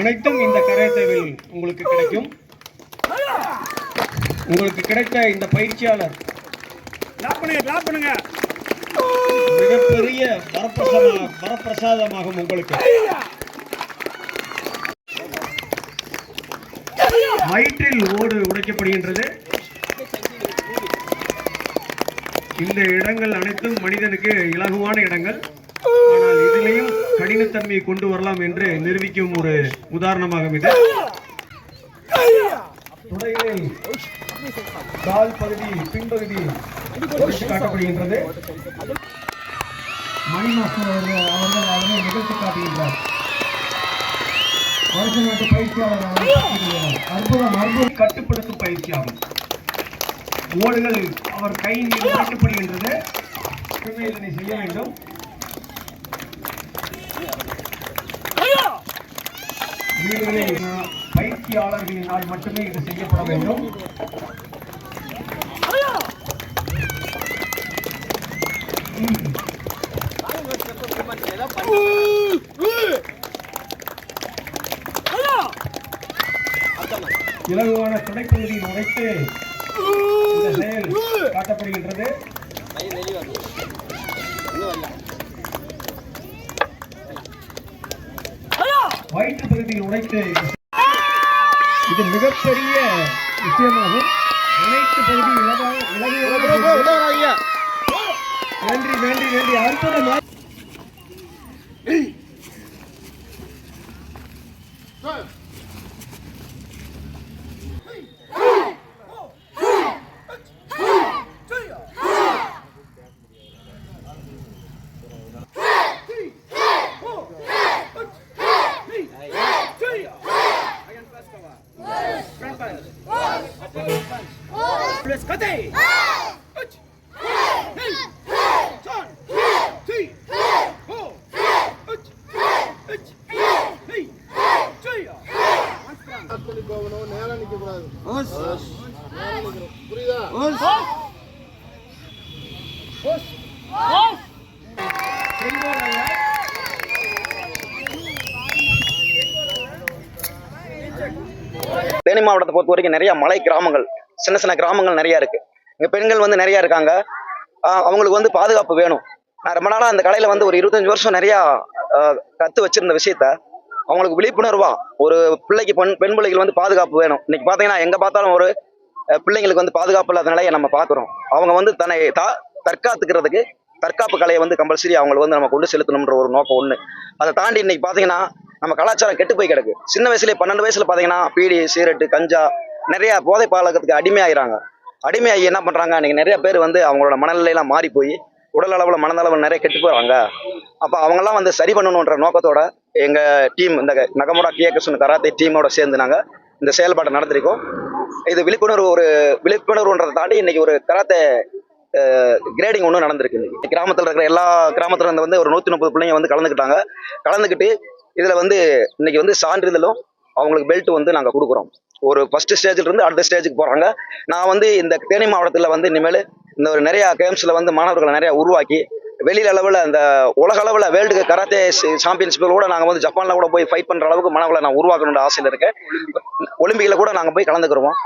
அனைத்தும் இந்த கரையத்தேவில் உங்களுக்கு கிடைக்கும். உங்களுக்கு கிடைத்த இந்த பயிற்சியாளர். மிகப்பெரிய வரப்பிரசாத வரப்பிரசாதமாகும் உங்களுக்கு. வயிற்றில் ஓடு உடைக்கப்படுகின்றது. இந்த இடங்கள் அனைத்தும் மனிதனுக்கு இலகுவான இடங்கள். ஆனால் இதிலேயும் கடினத்தன்மையை கொண்டு வரலாம் என்று நிரூபிக்கும் ஒரு உதாரணமாகும் இது. துடைகளில் கால் பகுதி பின்பகுதி காட்டப்படுகின்றது. மணி அவர்கள் அவர்கள் அதனை நிகழ்த்தி காட்டுகின்றார். வருஷ நாட்டு பயிற்சியாளர் அற்புதம் அற்புதம் கட்டுப்படுத்தும் பயிற்சியாகும். ஓடுகள் அவர் கையின் மீது கட்டுப்படுகின்றது. செய்ய வேண்டும். வீடுகளில் பயிற்சியாளர்களினால் மட்டுமே இது செய்யப்பட வேண்டும். இலகுவான துணைப்பகுதியில் உடைத்து இந்த செயல் காட்டப்படுகின்றது. வயிற்று பகுதியில் உடைத்து இது மிகப்பெரிய விஷயமாகும். அனைத்து பகுதி இலவாக நன்றி நன்றி நன்றி. அற்புதமா Let's cut it. பண்ணி போகணும் நேரா நிக்க கூடாது நேரா நிக்கணும். புரியுதா தேனி மாவட்டத்தை பொறுத்த வரைக்கும் நிறைய மலை கிராமங்கள் சின்ன சின்ன கிராமங்கள் நிறைய இருக்கு. இங்க பெண்கள் வந்து நிறைய இருக்காங்க. அவங்களுக்கு வந்து பாதுகாப்பு வேணும். நான் ரொம்ப நாளா அந்த கலையில் வந்து ஒரு இருபத்தஞ்சு வருஷம் நிறைய கற்று கத்து வச்சிருந்த விஷயத்த அவங்களுக்கு விழிப்புணர்வா ஒரு பிள்ளைக்கு பெண் பெண் பிள்ளைகள் வந்து பாதுகாப்பு வேணும். இன்னைக்கு பாத்தீங்கன்னா எங்க பார்த்தாலும் ஒரு பிள்ளைங்களுக்கு வந்து பாதுகாப்பு இல்லாத நிலையை நம்ம பார்க்குறோம் அவங்க வந்து தன்னை தா தற்காத்துக்கிறதுக்கு தற்காப்பு கலையை வந்து கம்பல்சரி அவங்களை வந்து நம்ம கொண்டு செலுத்தணுன்ற ஒரு நோக்கம் ஒன்று அதை தாண்டி இன்னைக்கு பார்த்தீங்கன்னா நம்ம கலாச்சாரம் கெட்டு போய் கிடக்கு. சின்ன வயசுல பன்னெண்டு வயசுல பார்த்தீங்கன்னா பீடி சிகரெட்டு கஞ்சா நிறைய போதை பழக்கத்துக்கு அடிமை அடிமையாகி என்ன பண்றாங்க? இன்னைக்கு நிறைய பேர் வந்து அவங்களோட மனநிலையெல்லாம் மாறி போய் உடல் அளவில் மனதளவில் நிறைய கெட்டு போகிறாங்க அப்போ அவங்கெல்லாம் வந்து சரி பண்ணணுன்ற நோக்கத்தோட எங்கள் டீம் இந்த நகமுடா கியக்கசுன் கராத்தே டீமோட சேர்ந்து நாங்கள் இந்த செயல்பாட்டை நடத்திருக்கோம். இது விழிப்புணர்வு ஒரு விழிப்புணர்வுன்றதை தாண்டி இன்னைக்கு ஒரு கராத்தே கிரேடிங் ஒன்று நடந்திருக்கு. கிராமத்தில் இருக்கிற எல்லா கிராமத்துல இருந்து வந்து ஒரு நூற்றி முப்பது பிள்ளைங்க வந்து கலந்துக்கிட்டாங்க. கலந்துக்கிட்டு இதில் வந்து இன்னைக்கு வந்து சான்றிதழும் அவங்களுக்கு பெல்ட் வந்து நாங்கள் கொடுக்குறோம். ஒரு ஃபர்ஸ்ட் ஸ்டேஜில் இருந்து அடுத்த ஸ்டேஜுக்கு போகிறாங்க நான் வந்து இந்த தேனி மாவட்டத்தில் வந்து இனிமேல் இந்த ஒரு நிறையா கேம்ஸில் வந்து மாணவர்களை நிறையா உருவாக்கி வெளியில் அளவில் அந்த உலக அளவில் வேர்ல்டு கராத்தே சாம்பியன்ஷிப்பில் கூட நாங்கள் வந்து ஜப்பானில் கூட போய் ஃபைட் பண்ணுற அளவுக்கு மாணவர்களை நான் உருவாக்கணுன்ற ஆசையில் இருக்கேன். ஒலிம்பிக்கில் கூட நாங்கள் போய் கலந்துக்கிறோம்